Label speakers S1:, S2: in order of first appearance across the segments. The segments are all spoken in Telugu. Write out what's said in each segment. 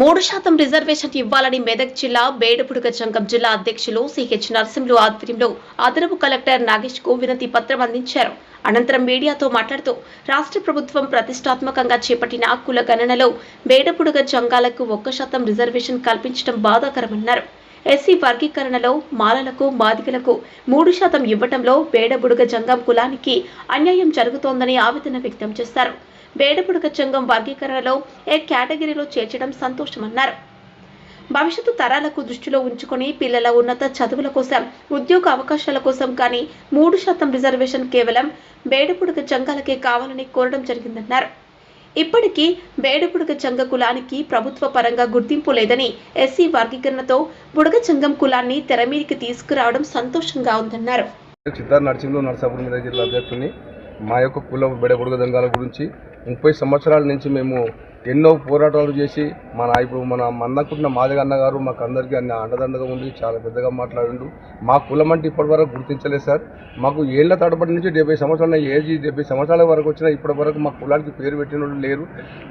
S1: మూడు శాతం రిజర్వేషన్ ఇవ్వాలని మెదక్ జిల్లా బేడపుడుక సంఘం జిల్లా అధ్యక్షులు సిహెచ్ నరసింహులు ఆధ్వర్యంలో అదనపు కలెక్టర్ నాగేష్కు వినతి పత్రం అందించారు. అనంతరం మీడియాతో మాట్లాడుతూ రాష్ట్ర ప్రభుత్వం ప్రతిష్టాత్మకంగా చేపట్టిన కుల గణనలో బేడపుడుగ జంగాలకు ఒక్క శాతం రిజర్వేషన్ కల్పించడం బాధాకరమన్నారు. ఎస్సీ వర్గీకరణలో మాలలకు బాధికులకు మూడు శాతం ఇవ్వటంలో బేడబుడుగ జంగం కులానికి అన్యాయం జరుగుతోందని ఆవేదన వ్యక్తం చేశారు. బేడబుడుగ చంగం వర్గీకరణలో ఏ కేటగిరీలో చేర్చడం సంతోషమన్నారు. భవిష్యత్తు తరాలకు దృష్టిలో ఉంచుకొని పిల్లల ఉన్నత చదువుల కోసం ఉద్యోగ అవకాశాల కోసం కానీ మూడు శాతం రిజర్వేషన్ కేవలం బేడపుడక చంగాలకే కావాలని కోరడం జరిగిందన్నారు. ఇప్పటికీ బేడపుడక చంగ కులానికి ప్రభుత్వ పరంగా గుర్తింపు లేదని ఎస్సీ వర్గీకరణతో బుడగ చంగం కులాన్ని తెరమీదికి తీసుకురావడం సంతోషంగా ఉందన్నారు.
S2: చిత్తార్ నరసింహ నరసాపురం జిల్లా అధ్యక్షుని మా యొక్క కుల బెడబుడుగ దంగాల గురించి ముప్పై సంవత్సరాల నుంచి మేము ఎన్నో పోరాటాలు చేసి మన ఇప్పుడు మన మందకుంటున్న మాదిగ అన్న గారు మాకు అందరికీ అన్ని అండదండగా ఉండి చాలా పెద్దగా మాట్లాడిండు. మా కులం అంటే ఇప్పటివరకు గుర్తించలేదు సార్. మాకు ఏళ్ళ తడబడి నుంచి డెబ్బై సంవత్సరాల ఏజ్ డెబ్బై సంవత్సరాల వరకు వచ్చిన ఇప్పటి వరకు మా కులానికి పేరు పెట్టిన లేరు.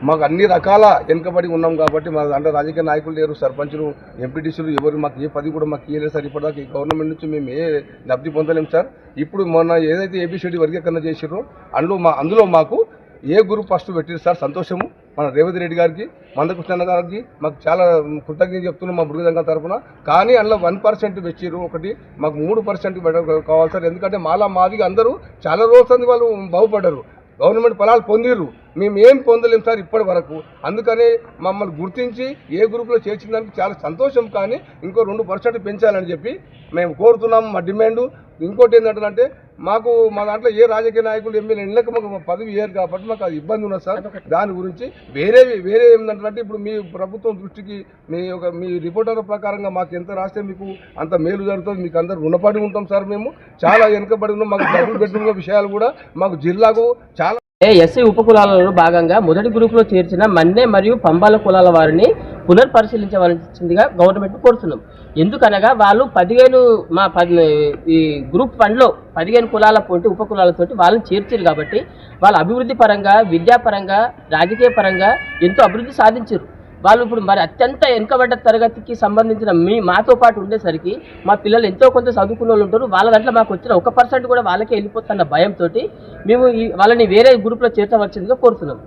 S2: మాకు అన్ని రకాల వెనుకబడి ఉన్నాం కాబట్టి మా అంటే రాజకీయ నాయకులు లేరు సర్పంచులు ఎంపీటీసీలు ఎవరు మాకు ఏ పది కూడా మాకు ఇవ్వలేదు సార్. ఇప్పటిదాకా ఈ గవర్నమెంట్ నుంచి మేము ఏ లబ్ధి పొందలేము సార్. ఇప్పుడు మొన్న ఏదైతే ఏపీసీడీ వర్గీకరణ చేసిరో అందులో మా అందులో మాకు ఏ గ్రూప్ ఫస్ట్ పెట్టింది సార్ సంతోషము? మన రేవంత్ రెడ్డి గారికి మందకృష్ణ గారికి మాకు చాలా కృతజ్ఞత చెప్తున్నాం మా బృగదంగా తరఫున కానీ అందులో వన్ పర్సెంట్ పెట్టిరు ఒకటి మాకు మూడు పర్సెంట్ కావాలి సార్. ఎందుకంటే మాలా మాదిగా అందరూ చాలా రోజులు వాళ్ళు బాగుపడ్డారు. గవర్నమెంట్ ఫలాలు పొందిర్రు. మేము ఏం పొందలేం సార్ ఇప్పటి వరకు. అందుకని మమ్మల్ని గుర్తించి ఏ గ్రూప్లో చేర్చిందానికి చాలా సంతోషం. కానీ ఇంకో రెండు పర్సెంట్ పెంచాలని చెప్పి మేము కోరుతున్నాం. మా డిమాండ్. ఇంకోటి ఏంటంటే మాకు మా దాంట్లో ఏ రాజకీయ నాయకులు ఎమ్మెల్యే ఇళ్ళకి మాకు పదవి ఇయ్యారు కాబట్టి మాకు అది ఇబ్బంది ఉన్నది సార్. దాని గురించి వేరే వేరే ఏంటంటే ఇప్పుడు మీ ప్రభుత్వం దృష్టికి మీ యొక్క మీ రిపోర్టర్ ప్రకారంగా మాకు ఎంత రాస్తే మీకు అంత మేలు జరుగుతుంది మీకు అందరు రుణపడి ఉంటాం సార్ మేము. చాలా వెనుకబడి ఉన్నాం మాకు డబుల్ బెడ్రూమ్ విషయాలు కూడా మాకు జిల్లాకు చాలా
S3: ఏ ఎస్సీ ఉపకులాలలో భాగంగా మొదటి గ్రూపులో చేర్చిన మన్నె మరియు పంబాల కులాల వారిని పునర్పరిశీలించవలసిందిగా గవర్నమెంట్ కోరుతున్నాం. ఎందుకనగా వాళ్ళు పదిహేను మా పది ఈ గ్రూప్ వన్లో పదిహేను కులాల పోటీ ఉపకులాలతోటి వాళ్ళని చేర్చారు కాబట్టి వాళ్ళు అభివృద్ధి పరంగా విద్యాపరంగా రాజకీయ పరంగా ఎంతో అభివృద్ధి సాధించారు. వాళ్ళు ఇప్పుడు మరి అత్యంత వెనుకబడ్డ తరగతికి సంబంధించిన మీ మాతో పాటు ఉండేసరికి మా పిల్లలు ఎంతో కొంత చదువుకున్న వాళ్ళు ఉంటారు. వాళ్ళ దాంట్లో మాకు వచ్చిన ఒక పర్సెంట్ కూడా వాళ్ళకే వెళ్ళిపోతున్న భయంతో మేము ఈ వాళ్ళని వేరే గ్రూప్లో చేర్చవలసిందిగా కోరుతున్నాం.